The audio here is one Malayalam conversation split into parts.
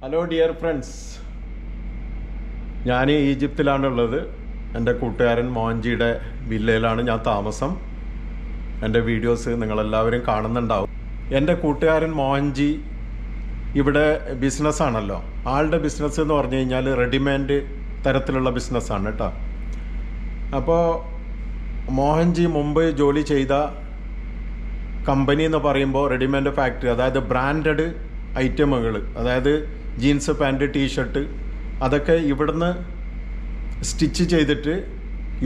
ഹലോ ഡിയർ ഫ്രണ്ട്സ് ഞാൻ ഈജിപ്തിലാണുള്ളത്. എന്റെ കൂട്ടുകാരൻ മോഹൻജിയുടെ വില്ലയിലാണ് ഞാൻ താമസം. എന്റെ വീഡിയോസ് നിങ്ങളെല്ലാവരും കാണുന്നുണ്ടാവും. എന്റെ കൂട്ടുകാരൻ മോഹൻജി ഇവിടെ ബിസിനസ്സാണല്ലോ ആളുടെ ബിസിനസ് എന്ന് പറഞ്ഞു കഴിഞ്ഞാൽ റെഡിമെയ്ഡ് തരത്തിലുള്ള ബിസിനസ്സാണ് കേട്ടോ. അപ്പോൾ മോഹൻജി മുമ്പ് ജോലി ചെയ്ത കമ്പനി എന്ന് പറയുമ്പോൾ റെഡിമെയ്ഡ് ഫാക്ടറി അതായത് ബ്രാൻഡഡ് ഐറ്റമുകൾ അതായത് ജീൻസ് പാന്റ് ടീഷർട്ട് അതൊക്കെ ഇവിടുന്ന് സ്റ്റിച്ച് ചെയ്തിട്ട്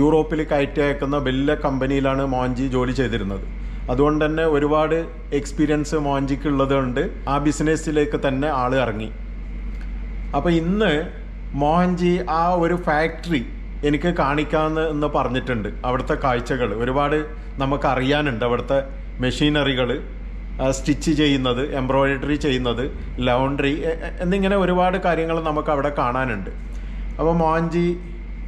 യൂറോപ്പിൽ കയറ്റി അയക്കുന്ന വലിയ കമ്പനിയിലാണ് മോഹൻജി ജോലി ചെയ്തിരുന്നത്. അതുകൊണ്ട് തന്നെ ഒരുപാട് എക്സ്പീരിയൻസ് മോഹൻജിക്ക് ഉള്ളതുകൊണ്ട് ആ ബിസിനസ്സിലേക്ക് തന്നെ ആൾ ഇറങ്ങി. അപ്പോൾ ഇന്ന് മോഹൻജി ആ ഒരു ഫാക്ടറി എനിക്ക് കാണിക്കാമെന്ന് എന്ന് പറഞ്ഞിട്ടുണ്ട്. അവിടുത്തെ കാഴ്ചകൾ ഒരുപാട് നമുക്ക് അറിയാനുണ്ട് അവിടുത്തെ മെഷീനറികൾ സ്റ്റിച്ച് ചെയ്യുന്നത് എംബ്രോയിഡറി ചെയ്യുന്നത് ലൗണ്ടറി എന്നിങ്ങനെ ഒരുപാട് കാര്യങ്ങൾ നമുക്ക് അവിടെ കാണാനുണ്ട്. അപ്പോൾ മോഹൻജി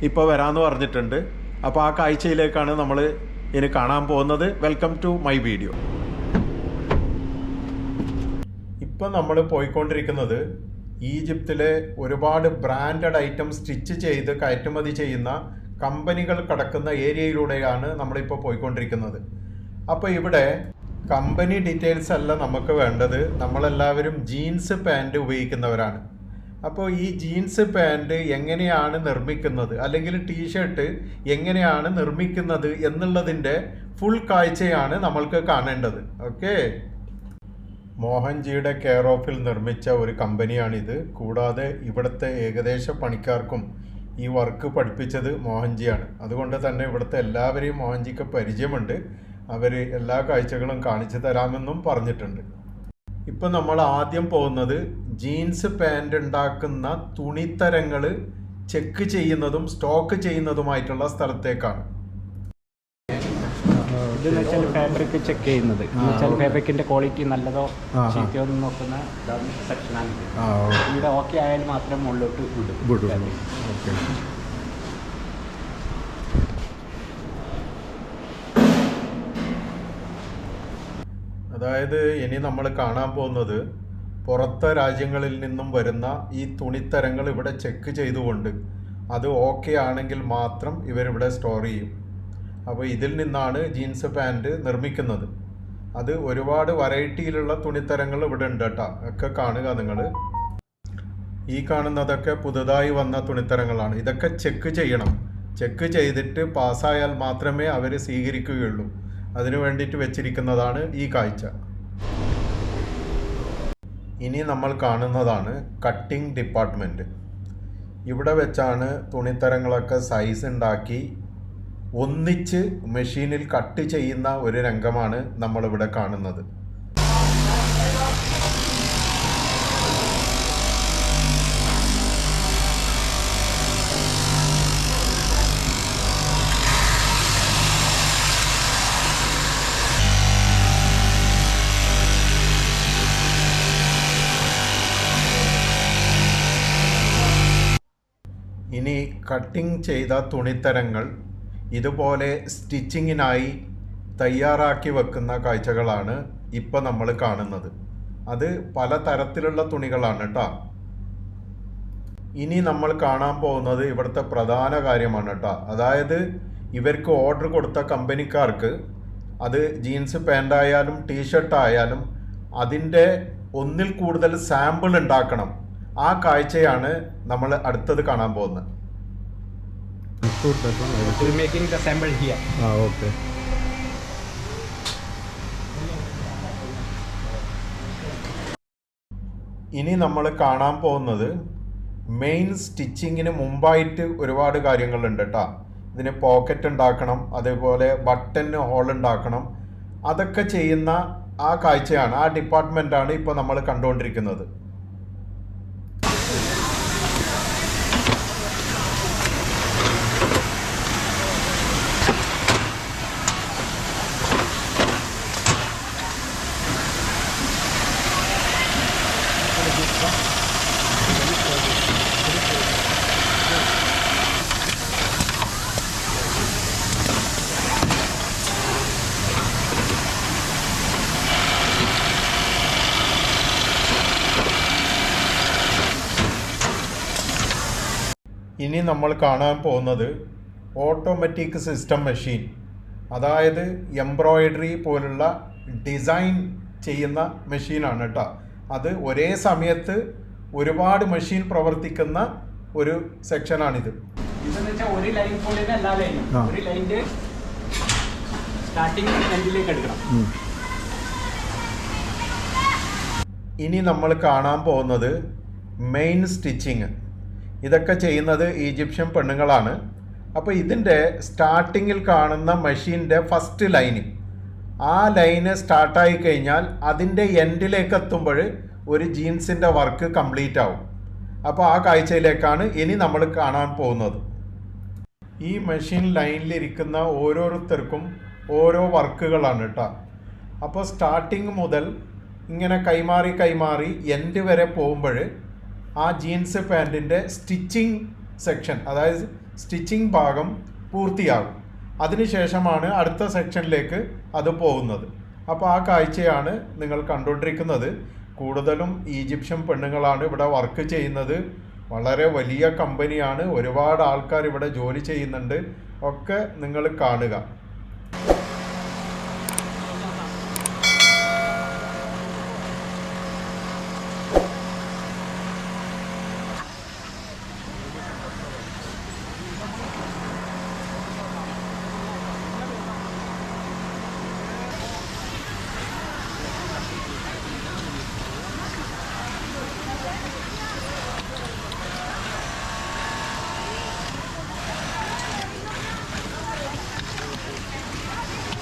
ഇപ്പോൾ വരാമെന്ന് പറഞ്ഞിട്ടുണ്ട്. അപ്പോൾ ആ കാഴ്ചയിലേക്കാണ് നമ്മൾ ഇനി കാണാൻ പോകുന്നത്. വെൽക്കം ടു മൈ വീഡിയോ ഇപ്പം നമ്മൾ പോയിക്കൊണ്ടിരിക്കുന്നത് ഈജിപ്തിലെ ഒരുപാട് ബ്രാൻഡഡ് ഐറ്റം സ്റ്റിച്ച് ചെയ്ത് കയറ്റുമതി ചെയ്യുന്ന കമ്പനികൾ കിടക്കുന്ന ഏരിയയിലൂടെയാണ് നമ്മളിപ്പോൾ പോയിക്കൊണ്ടിരിക്കുന്നത്. അപ്പോൾ ഇവിടെ കമ്പനി ഡീറ്റെയിൽസ് അല്ല നമുക്ക് വേണ്ടത്. നമ്മളെല്ലാവരും ജീൻസ് പാന്റ് ഉപയോഗിക്കുന്നവരാണ്. അപ്പോൾ ഈ ജീൻസ് പാന്റ് എങ്ങനെയാണ് നിർമ്മിക്കുന്നത്? അല്ലെങ്കിൽ ടീഷർട്ട് എങ്ങനെയാണ് നിർമ്മിക്കുന്നത് എന്നുള്ളതിന്റെ ഫുൾ കാഴ്ചയാണ് നമ്മൾക്ക് കാണേണ്ടത്. ഓക്കെ മോഹൻജിയുടെ കെയർ ഓഫിൽ നിർമ്മിച്ച ഒരു കമ്പനിയാണിത്. കൂടാതെ ഇവിടുത്തെ ഏകദേശ പണിക്കാർക്കും ഈ വർക്ക് പഠിപ്പിച്ചത് മോഹൻജിയാണ്. അതുകൊണ്ട് തന്നെ ഇവിടുത്തെ എല്ലാവരെയും മോഹൻജിക്ക് പരിചയമുണ്ട്. അവർ എല്ലാ കാഴ്ചകളും കാണിച്ചു തരാമെന്നും പറഞ്ഞിട്ടുണ്ട്. ഇപ്പം നമ്മൾ ആദ്യം പോകുന്നത് ജീൻസ് പാന്റ് ഉണ്ടാക്കുന്ന തുണിത്തരങ്ങൾ ചെക്ക് ചെയ്യുന്നതും സ്റ്റോക്ക് ചെയ്യുന്നതുമായിട്ടുള്ള സ്ഥലത്തേക്കാണ്. ഇതെന്ന് വെച്ചാൽ ഫാബ്രിക് ചെക്ക് ചെയ്യുന്നത്. എന്ന് വെച്ചാൽ ഫാബ്രിക്കിന്റെ ക്വാളിറ്റി നല്ലതോ ചീത്തയോ എന്ന് നോക്കുന്ന സെക്ഷനാണ് ഇവിടെ ഓക്കെ ആയാൽ മാത്രം മുകളിലോട്ട് വിടും. അതായത് ഇനി നമ്മൾ കാണാൻ പോകുന്നത് പുറത്തെ രാജ്യങ്ങളിൽ നിന്നും വരുന്ന ഈ തുണിത്തരങ്ങൾ ഇവിടെ ചെക്ക് ചെയ്തുകൊണ്ട് അത് ഓക്കെ ആണെങ്കിൽ മാത്രം ഇവരിവിടെ സ്റ്റോർ ചെയ്യും. അപ്പോൾ ഇതിൽ നിന്നാണ് ജീൻസ് പാന്റ് നിർമ്മിക്കുന്നത്. അത് ഒരുപാട് വെറൈറ്റിയിലുള്ള തുണിത്തരങ്ങൾ ഇവിടെ ഉണ്ട് കേട്ടോ. ഒക്കെ കാണുക നിങ്ങൾ ഈ കാണുന്നതൊക്കെ പുതുതായി വന്ന തുണിത്തരങ്ങളാണ്. ഇതൊക്കെ ചെക്ക് ചെയ്യണം. ചെക്ക് ചെയ്തിട്ട് പാസ്സായാൽ മാത്രമേ അവർ സ്വീകരിക്കുകയുള്ളൂ. അതിനു വേണ്ടിയിട്ട് വെച്ചിരിക്കുന്നതാണ് ഈ കാഴ്ച. ഇനി നമ്മൾ കാണുന്നതാണ് കട്ടിംഗ് ഡിപ്പാർട്ട്മെന്റ് ഇവിടെ വെച്ചാണ് തുണിത്തരങ്ങളൊക്കെ സൈസ് ഉണ്ടാക്കി ഒന്നിച്ച് മെഷീനിൽ കട്ട് ചെയ്യുന്ന ഒരു രംഗമാണ് നമ്മളിവിടെ കാണുന്നത്. കട്ടിംഗ് ചെയ്ത തുണിത്തരങ്ങൾ ഇതുപോലെ സ്റ്റിച്ചിങ്ങിനായി തയ്യാറാക്കി വെക്കുന്ന കാഴ്ചകളാണ് ഇപ്പോൾ നമ്മൾ കാണുന്നത്. അത് പല തരത്തിലുള്ള തുണികളാണ് കേട്ടോ ഇനി നമ്മൾ കാണാൻ പോകുന്നത് ഇവിടുത്തെ പ്രധാന കാര്യമാണ് കേട്ടോ അതായത് ഇവർക്ക് ഓർഡർ കൊടുത്ത കമ്പനിക്കാർക്ക് അത് ജീൻസ് പാന്റ് ആയാലും ടീഷർട്ട് ആയാലും അതിന്റെ ഒന്നിൽ കൂടുതൽ സാമ്പിൾ ഉണ്ടാക്കണം. ആ കാഴ്ചയാണ് നമ്മൾ അടുത്തത് കാണാൻ പോകുന്നത്. We're making the sample here. Ah, okay. ഇനി നമ്മൾ കാണാൻ പോകുന്നത് മെയിൻ സ്റ്റിച്ചിങ്ങിന് മുമ്പായിട്ട് ഒരുപാട് കാര്യങ്ങളുണ്ട് കേട്ടോ ഇതിന് പോക്കറ്റ് ഉണ്ടാക്കണം അതേപോലെ ബട്ടന് ഹോൾ ഉണ്ടാക്കണം അതൊക്കെ ചെയ്യുന്ന ആ കാഴ്ചയാണ് ആ ഡിപ്പാർട്ട്മെന്റാണ് ഇപ്പോൾ നമ്മൾ കണ്ടുകൊണ്ടിരിക്കുന്നത് ഇനി നമ്മൾ കാണാൻ പോകുന്നത് ഓട്ടോമാറ്റിക് സിസ്റ്റം മെഷീൻ അതായത് എംബ്രോയിഡറി പോലുള്ള ഡിസൈൻ ചെയ്യുന്ന മെഷീനാണ് കേട്ടോ അത് ഒരേ സമയത്ത് ഒരുപാട് മെഷീൻ പ്രവർത്തിക്കുന്ന ഒരു സെക്ഷനാണിത് ഒരു ലൈൻ പോലെ എല്ലാ ലൈനും ഒരു സ്റ്റാർട്ടിങ് എൻഡിലേക്ക് എടുക്കണം. ഇനി നമ്മൾ കാണാൻ പോകുന്നത് മെയിൻ സ്റ്റിച്ചിങ് ഇതൊക്കെ ചെയ്യുന്നത് ഈജിപ്ഷ്യൻ പെണ്ണുങ്ങളാണ്. അപ്പോൾ ഇതിന്റെ സ്റ്റാർട്ടിങ്ങിൽ കാണുന്ന മെഷീന്റെ ഫസ്റ്റ് ലൈന്. ആ ലൈന് സ്റ്റാർട്ടായി കഴിഞ്ഞാൽ അതിന്റെ എൻഡിലേക്ക് എത്തുമ്പോൾ ഒരു ജീൻസിന്റെ വർക്ക് കംപ്ലീറ്റ് ആവും. അപ്പോൾ ആ കാഴ്ചയിലേക്കാണ് ഇനി നമ്മൾ കാണാൻ പോകുന്നത്. ഈ മെഷീൻ ലൈനിലിരിക്കുന്ന ഓരോരുത്തർക്കും ഓരോ വർക്കുകളാണ് കേട്ടോ അപ്പോൾ സ്റ്റാർട്ടിങ് മുതൽ ഇങ്ങനെ കൈമാറി കൈമാറി എൻഡ് വരെ പോകുമ്പോൾ ആ ജീൻസ് പാന്റിന്റെ സ്റ്റിച്ചിങ് സെക്ഷൻ അതായത് സ്റ്റിച്ചിങ് ഭാഗം പൂർത്തിയാകും. അതിനുശേഷമാണ് അടുത്ത സെക്ഷനിലേക്ക് അത് പോകുന്നത്. അപ്പോൾ ആ കാഴ്ചയാണ് നിങ്ങൾ കണ്ടുകൊണ്ടിരിക്കുന്നത്. കൂടുതലും ഈജിപ്ഷ്യൻ പെണ്ണുങ്ങളാണ് ഇവിടെ വർക്ക് ചെയ്യുന്നത്. വളരെ വലിയ കമ്പനിയാണ്. ഒരുപാട് ആൾക്കാർ ഇവിടെ ജോലി ചെയ്യുന്നുണ്ട്. ഒക്കെ നിങ്ങൾ കാണുക.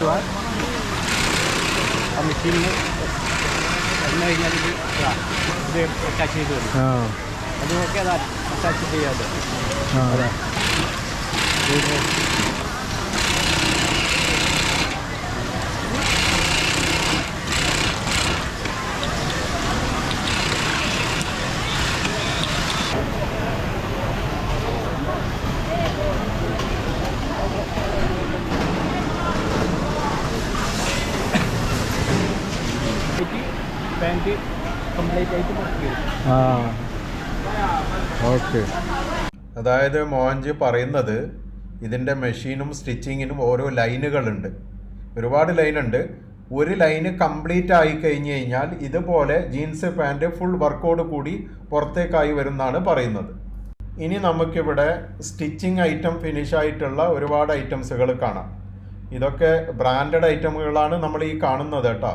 ആ മെഷീനിൽ വന്നു കഴിഞ്ഞാൽ ഇത് അറ്റാച്ച് ചെയ്ത് വരും അത് നോക്കി അത് അറ്റാച്ച് ചെയ്യാതെ ഇത് പാന്റ് ആയിട്ട് ഓക്കെ. അതായത് മോഹൻജി പറയുന്നത് ഇതിന്റെ മെഷീനും സ്റ്റിച്ചിങ്ങിനും ഓരോ ലൈനുകളുണ്ട്. ഒരുപാട് ലൈനുണ്ട്. ഒരു ലൈന് കംപ്ലീറ്റ് ആയി കഴിഞ്ഞു കഴിഞ്ഞാൽ ഇതുപോലെ ജീൻസ് പാന്റ് ഫുൾ വർക്കോട് കൂടി പുറത്തേക്കായി വരുന്നതാണ് പറയുന്നത്. ഇനി നമുക്കിവിടെ സ്റ്റിച്ചിങ് ഐറ്റം ഫിനിഷ് ആയിട്ടുള്ള ഒരുപാട് ഐറ്റംസുകൾ കാണാം. ഇതൊക്കെ ബ്രാൻഡഡ് ഐറ്റമുകളാണ് നമ്മൾ ഈ കാണുന്നത് കേട്ടോ.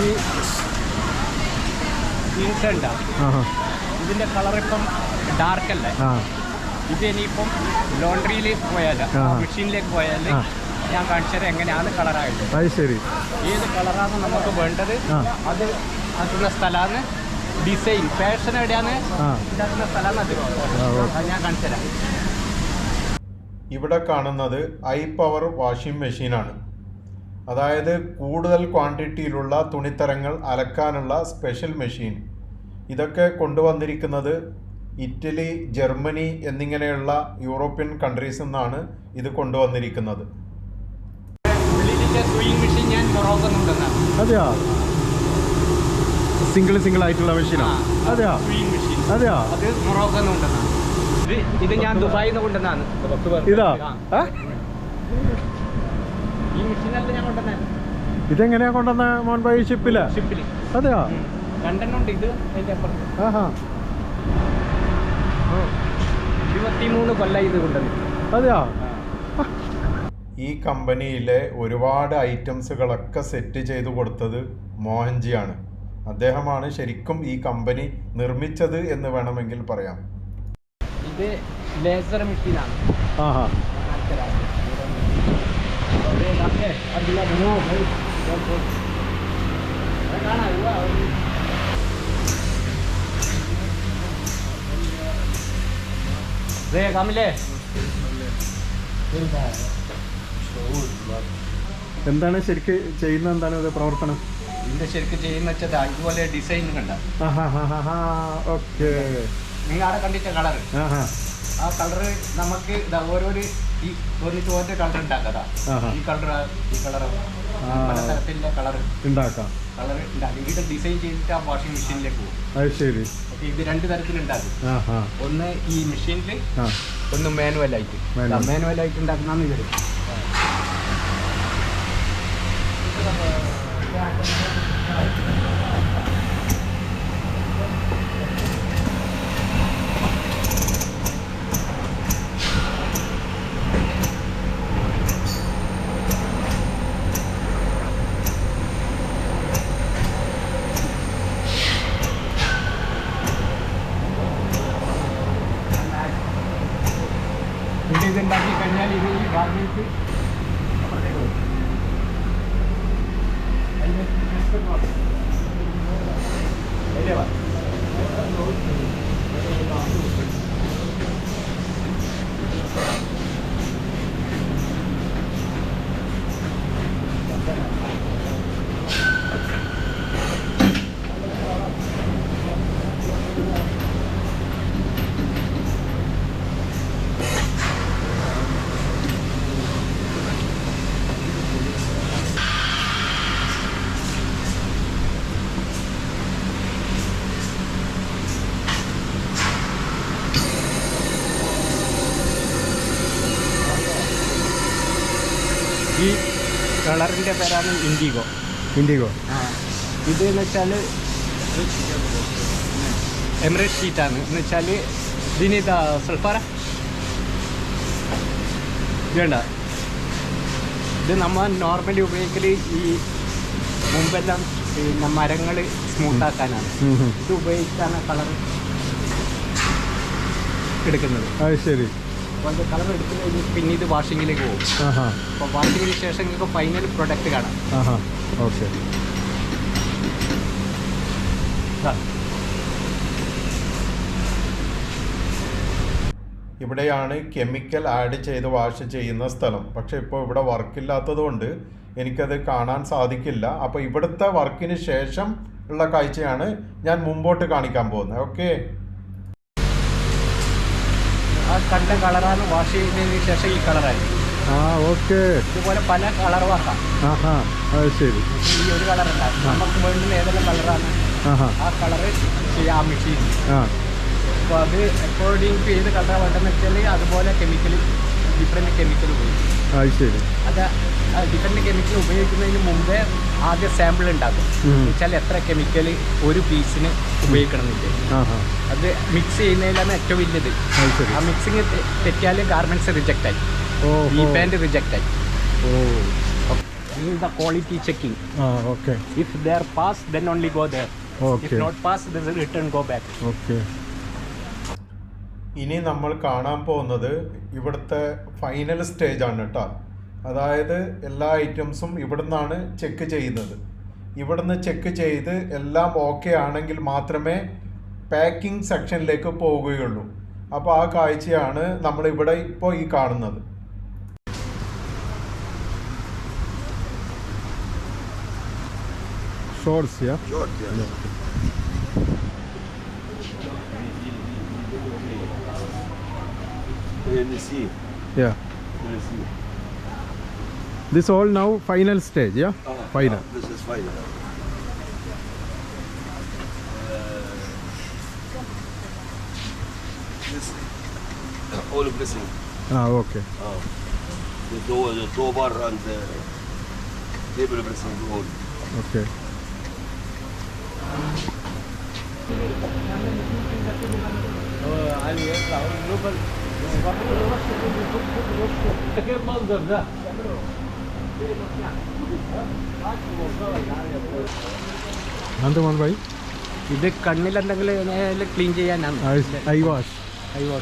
ഈ ജീൻസ് ഇതിന്റെ കളർ ഇപ്പം ഡാർക്ക് അല്ലേ? ഇത് ഇനിയിപ്പം ലോണ്ടറിയിലേക്ക് പോയാൽ ആ. മെഷീനിലേക്ക് പോയാൽ. ഞാൻ കാണിച്ചത് എങ്ങനെയാണ് കളറായിട്ട് അത് ശരി. ഏത് കളറാണ് നമുക്ക് വേണ്ടത്. അത് അതിനുള്ള സ്ഥലമാണ് ഡിസൈൻ ഫാഷൻ എവിടെയാണ്? ഇതാക്കുന്ന ഉണ്ടാക്കുന്ന സ്ഥലമാണ് അത്. അത് ഞാൻ കാണിച്ചുതരാം ഇവിടെ കാണുന്നത് ഐ പവർ വാഷിംഗ് മെഷീനാണ്. അതായത് കൂടുതൽ ക്വാണ്ടിറ്റിയിലുള്ള തുണിത്തരങ്ങൾ അലക്കാനുള്ള സ്പെഷ്യൽ മെഷീൻ. ഇതൊക്കെ കൊണ്ടുവന്നിരിക്കുന്നത് ഇറ്റലി ജർമ്മനി എന്നിങ്ങനെയുള്ള യൂറോപ്യൻ കൺട്രീസിൽ നിന്നാണ് ഇത് കൊണ്ടുവന്നിരിക്കുന്നത്. അതെയാ? സിംഗിൾ സിംഗിൾ ആയിട്ടുള്ള മെഷീനാ അതെയാ? അതെയാ? അത് മൊറോക്കുന്നുണ്ടെന്നാണ് ഇത് ഞാൻ ദുബായിൽ നിന്ന് കൊണ്ടുവന്നാണ് ഇതാ? ഈ മെഷീനല്ല ഞാൻ കൊണ്ടുവന്നത് ഇതെങ്ങനെയാ കൊണ്ടുവന്ന മോൻ? ഷിപ്പിൽ ഷിപ്പിൽ അതെയാ? രണ്ടെണ്ണം ഉണ്ട്. ഇത് അതിന്റെ അപ്പുറത്ത്. ആഹാ. ഇരുപത്തിമൂന്ന് കൊല്ലം ഇത് കൊണ്ടുവന്നു. അതെയാ? ഈ കമ്പനിയിലെ ഒരുപാട് ഐറ്റംസുകളൊക്കെ സെറ്റ് ചെയ്തു കൊടുത്തത് മോഹൻജിയാണ്. അദ്ദേഹമാണ് ശരിക്കും ഈ കമ്പനി നിർമ്മിച്ചത് എന്ന് വേണമെങ്കിൽ പറയാം. ഇത് ലേസർ മെഷീനാണ്. ആഹാ. കമിലേ. എന്താണ് ശരിക്ക് ചെയ്യുന്ന എന്താണ് ഇത് പ്രവർത്തനം? ഇതിന്റെ ശരിക്കും ചെയ്യുന്ന വെച്ചാൽ അതുപോലെ ഡിസൈൻ കണ്ട. ഓക്കെ. നിങ്ങൾ അവിടെ കണ്ടിട്ട കളർ ആ കളറ് നമുക്ക് ഓരോരു ഈ ഒരു ചോറിന്റെ കളർ ഉണ്ടാക്കതാ. ആഹാ. ഈ കളർ ഈ കളർ കളർ ഉണ്ടാക്കാം. കളർ ഡിസൈൻ ചെയ്തിട്ട് ആ വാഷിംഗ് മെഷീനിലേക്ക് പോകും. അത് ശരി. ഓക്കെ ഇത് രണ്ട് ഒന്ന് ഈ മെഷീനിൽ ഒന്ന് മാനുവൽ ആയിട്ട്. മാനുവൽ ആയിട്ട് ഉണ്ടാക്കുന്ന ഇത് ഇതുണ്ടാക്കി കഴിഞ്ഞാൽ ഇത് ഈ ഗാർമെന്റ് ഈ കളറിന്റെ പേരാണ് ഇൻഡിഗോ. ഇൻഡിഗോ. ആ. ഇത് എന്ന് വെച്ചാൽ എമിറേറ്റ് ഷീറ്റാണ്. എന്ന് വെച്ചാൽ ഇതിന് ഇതാ സൾഫാറ? വേണ്ട. ഇത് നമ്മൾ നോർമലി ഉപയോഗിക്കൽ ഈ മുമ്പെല്ലാം പിന്നെ മരങ്ങൾ സ്മൂത്താക്കാനാണ് ഇത് ഉപയോഗിച്ചാണ് കളർ എടുക്കുന്നത്. അത് ശരി. അപ്പോൾ കളർ എടുത്തു കഴിഞ്ഞ് പിന്നെ ഇത് വാഷിങ്ങിലേക്ക് പോകും. അപ്പോൾ വാഷിങ്ങിന് ശേഷം നിങ്ങൾക്ക് ഫൈനൽ പ്രൊഡക്റ്റ് കാണാം. ഓക്കെ. ഇവിടെയാണ് കെമിക്കൽ ആഡ് ചെയ്ത് വാഷ് ചെയ്യുന്ന സ്ഥലം. പക്ഷെ ഇപ്പോൾ ഇവിടെ വർക്കില്ലാത്തത് കൊണ്ട് എനിക്കത് കാണാൻ സാധിക്കില്ല. അപ്പോൾ ഇവിടുത്തെ വർക്കിന് ശേഷം ഉള്ള കാഴ്ചയാണ് ഞാൻ മുമ്പോട്ട് കാണിക്കാൻ പോകുന്നത്. ഓക്കെ ആ കണ്ട കളറാണ് വാഷ് ചെയ്തതിന് ശേഷം ഈ കളറായി. ആ ഓക്കെ. ഇതുപോലെ പല കളർ വാക്കാം ആഹാ അത് ശരി. ഈ ഒരു കളറല്ല നമുക്ക് വേണ്ടുന്ന ഏതെല്ലാം കളറാണ്? ആഹാ. ആ കളറ് ചെയ്യാം മെഷീൻ ആ. അപ്പോൾ അത് അക്കോർഡിംഗ് ടു ഏത് കളറാണ് വേണ്ടതെന്ന് വെച്ചാൽ അതുപോലെ കെമിക്കൽ ഡിഫറെന്റ് കെമിക്കൽ ഉപയോഗിക്കും. അത് ശരി. അത് ഡിഫറെന്റ് കെമിക്കൽ ഉപയോഗിക്കുന്നതിന് മുമ്പേ ആദ്യം സാമ്പിൾ ഉണ്ടാക്കും. വെച്ചാൽ എത്ര കെമിക്കൽ ഒരു പീസിന് ഉപയോഗിക്കണം എന്നില്ല ആഹാ. അത് മിക്സ് ചെയ്യുന്നതിലാണ് ഏറ്റവും വലിയത്. ആ മിക്സിങ് തെറ്റിയാൽ ഗാർമെന്റ്സ് റിജക്റ്റ് ആയി. ഓ ഈ. പാന്റ് റിജക്റ്റ് ആയി. ഓ. The quality checking ah okay if they are pass then only go there if okay not pass return go back okay ഇനി നമ്മൾ കാണാൻ പോകുന്നത് ഇവിടുത്തെ ഫൈനൽ സ്റ്റേജ് ആണ് കേട്ടോ അതായത് എല്ലാ ഐറ്റംസും ഇവിടുന്നാണ് ചെക്ക് ചെയ്യുന്നത്. ഇവിടുന്ന് ചെക്ക് ചെയ്ത് എല്ലാം ഓക്കെ ആണെങ്കിൽ മാത്രമേ പാക്കിംഗ് സെക്ഷനിലേക്ക് പോവുകയുള്ളൂ അപ്പോൾ ആ കാഴ്ചയാണ് നമ്മളിവിടെ ഇപ്പോൾ ഈ കാണുന്നത് shorts yeah Short, yeah. Let me see. Yeah Let me see. This all now final stage yeah Ah, Final. Uh, this is final. Uh, this all blessing. Ah, okay. Uh, the door, the door bar and the table blessing all. Okay എന്ത് മോൻ ഭായി ഇത് കണ്ണിൽ എന്തെങ്കിലും ക്ലീൻ ചെയ്യാനാണ് ഐ വാഷ് ഐ voy.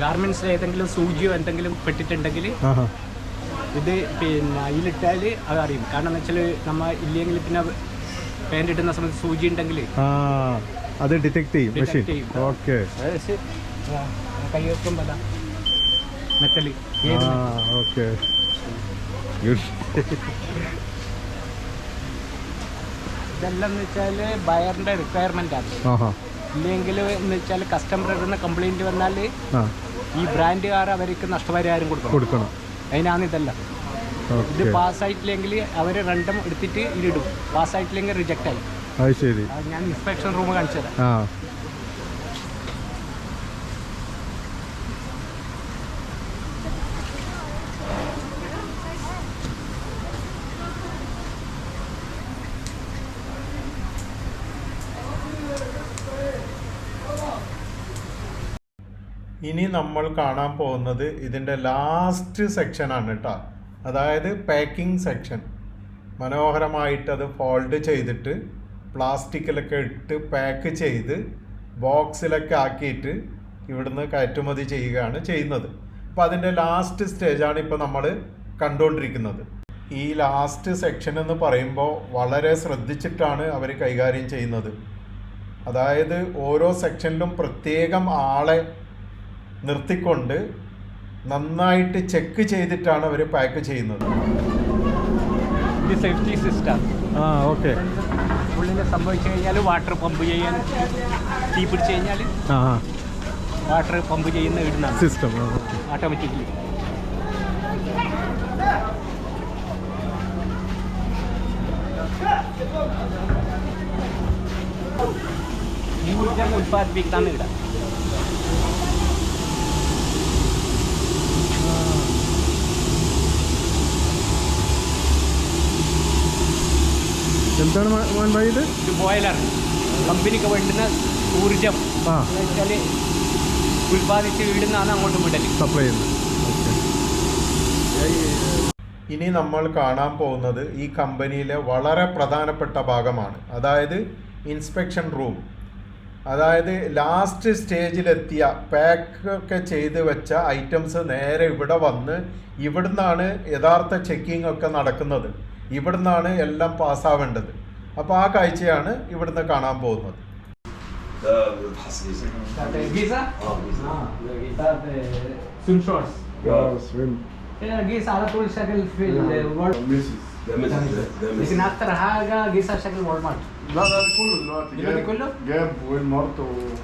ഗാർമെന്റ്സിൽ ഏതെങ്കിലും സൂചിയോ എന്തെങ്കിലും പെട്ടിട്ടുണ്ടെങ്കിൽ ഇത് പിന്നെ അതിലിട്ടാൽ അത് അറിയും. കാരണം എന്ന് വെച്ചാൽ നമ്മ ഇല്ലെങ്കിൽ പിന്നെ പാന്റ് ഇടുന്ന സമയത്ത് സൂചി ഉണ്ടെങ്കിൽ അത് ഡിറ്റക്ട് ചെയ്യും മെഷീൻ. ഓക്കെ കൈ വെക്കുമ്പോൾ മെറ്റൽ ഓക്കെ. ഇതെല്ലാം എന്ന് വെച്ചാൽ ബയറിന്റെ റിക്വയർമെന്റ് ആണ്. ഇല്ലെങ്കിൽ എന്ന് വെച്ചാൽ കസ്റ്റമർ ഇടുന്ന കംപ്ലൈന്റ് വന്നാൽ ഈ ബ്രാൻഡുകാർ അവർക്ക് നഷ്ടപരിഹാരം കൊടുക്കണം. കൊടുക്കണം. അതിനാണ് ഇതെല്ലാം. ഇത് പാസ്സായിട്ടില്ലെങ്കിൽ അവർ രണ്ടും എടുത്തിട്ട് ഇതിടും പാസ്സായിട്ടില്ലെങ്കിൽ റിജക്റ്റ് ആയി. അത് ശരി. ഞാൻ ഇൻസ്പെക്ഷൻ റൂം കാണിച്ചു തരാം. ഇനി നമ്മൾ കാണാൻ പോകുന്നത് ഇതിന്റെ ലാസ്റ്റ് സെക്ഷനാണ് കേട്ടോ അതായത് പാക്കിംഗ് സെക്ഷൻ മനോഹരമായിട്ട് അത് ഫോൾഡ് ചെയ്തിട്ട് പ്ലാസ്റ്റിക്കിലൊക്കെ ഇട്ട് പാക്ക് ചെയ്ത് ബോക്സിലൊക്കെ ആക്കിയിട്ട് ഇവിടുന്ന് കയറ്റുമതി ചെയ്യുകയാണ് ചെയ്യുന്നത്. അപ്പോൾ അതിന്റെ ലാസ്റ്റ് സ്റ്റേജാണ് ഇപ്പോൾ നമ്മൾ കണ്ടുകൊണ്ടിരിക്കുന്നത് ഈ ലാസ്റ്റ് സെക്ഷൻ എന്ന് പറയുമ്പോൾ വളരെ ശ്രദ്ധിച്ചിട്ടാണ് അവർ കൈകാര്യം ചെയ്യുന്നത്. അതായത് ഓരോ സെക്ഷനിലും പ്രത്യേകം ആളെ നിർത്തിക്കൊണ്ട് നന്നായിട്ട് ചെക്ക് ചെയ്തിട്ടാണ് അവർ പാക്ക് ചെയ്യുന്നത്. ഇത് സേഫ്റ്റി സിസ്റ്റം ആ ഓക്കെ. ഉള്ളിൽ സംഭവിച്ചു കഴിഞ്ഞാൽ വാട്ടർ പമ്പ് ചെയ്യാൻ തീ പിടിച്ചു കഴിഞ്ഞാൽ ആ വാട്ടർ പമ്പ് ചെയ്യുന്ന ഇടുന്ന സിസ്റ്റം ഓട്ടോമാറ്റിക്കലി ഊർജം ഉൽപ്പാദിപ്പിക്കാൻ ഇടാം. എന്താണ് മോഹൻഭായി ഇത് ഇത് ബോയിലർ കമ്പനിക്ക് വേണ്ടുന്ന ഊർജം ആ. വെച്ചാൽ ഉൽപ്പാദിച്ച് ഇടുന്നതാണ് അങ്ങോട്ട് വിടൽ സപ്ലൈ ചെയ്യുന്നത്. ഇനി നമ്മൾ കാണാൻ പോകുന്നത് ഈ കമ്പനിയിലെ വളരെ പ്രധാനപ്പെട്ട ഭാഗമാണ്. അതായത് ഇൻസ്പെക്ഷൻ റൂം അതായത് ലാസ്റ്റ് സ്റ്റേജിലെത്തിയ പാക്ക് ഒക്കെ ചെയ്ത് വെച്ച ഐറ്റംസ് നേരെ ഇവിടെ വന്ന് ഇവിടുന്നാണ് യഥാർത്ഥ ചെക്കിംഗ് ഒക്കെ നടക്കുന്നത്. ഇവിടുന്നാണ് എല്ലാം പാസ്സാവേണ്ടത് അപ്പോൾ ആ കാഴ്ചയാണ് ഇവിടുന്ന് കാണാൻ പോകുന്നത് ده الحصيص ഗീസ اه بالظبط. سنشورس آه، سويم قيس على طول شكل في الورد ميسيس ده مثل ده ده لكن مثل اكتر حاجه قيسها شكل والمارت لا لا كله دلوقتي دلوقتي جاب- كله؟ جاب ويل مارت و-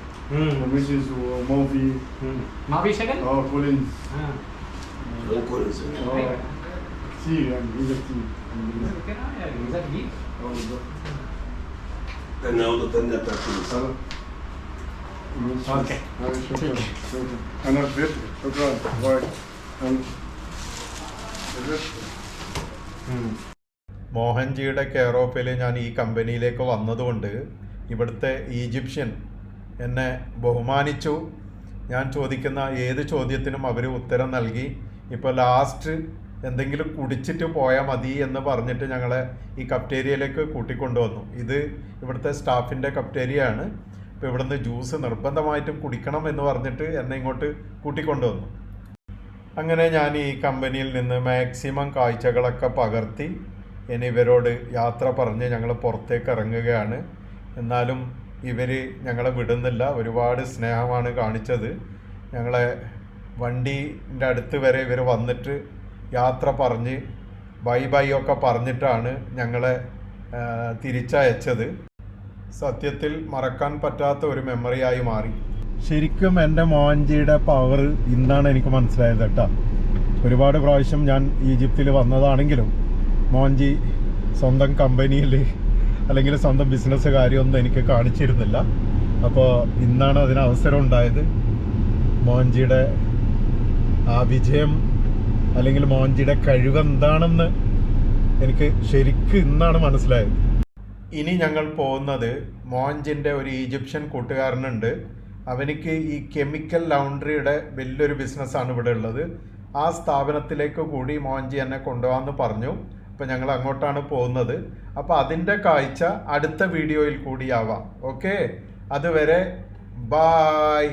وميسيس وموفي ما في شكل؟ اه كولينز آه. ده كويس اه كتير يعني ميزه كتير Then now the then that മോഹൻജിയുടെ കെയർ ഓഫിൽ ഞാൻ ഈ കമ്പനിയിലേക്ക് വന്നതുകൊണ്ട് ഇവിടുത്തെ ഈജിപ്ഷ്യൻ എന്നെ ബഹുമാനിച്ചു. ഞാൻ ചോദിക്കുന്ന ഏത് ചോദ്യത്തിനും അവർ ഉത്തരം നൽകി. ഇപ്പോൾ ലാസ്റ്റ് എന്തെങ്കിലും കുടിച്ചിട്ട് പോയാൽ മതി എന്ന് പറഞ്ഞിട്ട് ഞങ്ങളെ ഈ കപ്റ്റേരിയയിലേക്ക് കൂട്ടിക്കൊണ്ടുവന്നു. ഇത് ഇവിടുത്തെ സ്റ്റാഫിന്റെ കപ്റ്റേരിയ ആണ് ഇപ്പോൾ ഇവിടുന്ന് ജ്യൂസ് നിർബന്ധമായിട്ടും കുടിക്കണം എന്ന് പറഞ്ഞിട്ട് എന്നെ ഇങ്ങോട്ട് കൂട്ടിക്കൊണ്ടുവന്നു. അങ്ങനെ ഞാൻ ഈ കമ്പനിയിൽ നിന്ന് മാക്സിമം കാഴ്ചകളൊക്കെ പകർത്തി. ഇനി ഇവരോട് യാത്ര പറഞ്ഞ് ഞങ്ങൾ പുറത്തേക്ക് ഇറങ്ങുകയാണ്. എന്നാലും ഇവർ ഞങ്ങളെ വിടുന്നില്ല. ഒരുപാട് സ്നേഹമാണ് കാണിച്ചത്. ഞങ്ങളെ വണ്ടീന്റെ അടുത്ത് വരെ ഇവർ വന്നിട്ട് യാത്ര പറഞ്ഞ് ബൈ ബൈ ഒക്കെ പറഞ്ഞിട്ടാണ് ഞങ്ങളെ തിരിച്ചയച്ചത്. സത്യത്തിൽ മറക്കാൻ പറ്റാത്ത ഒരു മെമ്മറിയായി മാറി. ശരിക്കും എന്റെ മോഹൻജിയുടെ പവർ ഇന്നാണ് എനിക്ക് മനസ്സിലായത് കേട്ടോ. ഒരുപാട് പ്രാവശ്യം ഞാൻ ഈജിപ്തിൽ വന്നതാണെങ്കിലും മോഹൻജി സ്വന്തം കമ്പനിയിൽ അല്ലെങ്കിൽ സ്വന്തം ബിസിനസ് കാര്യമൊന്നും എനിക്ക് കാണിച്ചിരുന്നില്ല. അപ്പോൾ ഇന്നാണ് അതിന് അവസരം ഉണ്ടായത്. മോഹൻജിയുടെ ആ വിജയം അല്ലെങ്കിൽ മോഹൻജിയുടെ കഴിവ് എന്താണെന്ന് എനിക്ക് ശരിക്ക് ഇന്നാണ് മനസ്സിലായത്. ഇനി ഞങ്ങൾ പോകുന്നത് മോഹൻജിന്റെ ഒരു ഈജിപ്ഷ്യൻ കൂട്ടുകാരനുണ്ട്. അവനിക്ക് ഈ കെമിക്കൽ ലൗണ്ടറിയുടെ വലിയൊരു ബിസിനസ്സാണ് ഇവിടെ ഉള്ളത്. ആ സ്ഥാപനത്തിലേക്ക് കൂടി മോഹൻജി എന്നെ കൊണ്ടുപോകാമെന്ന് പറഞ്ഞു. അപ്പോൾ ഞങ്ങൾ അങ്ങോട്ടാണ് പോകുന്നത്. അപ്പോൾ അതിന്റെ കാഴ്ച അടുത്ത വീഡിയോയിൽ കൂടിയാവാം ഓക്കെ? അതുവരെ ബായ്.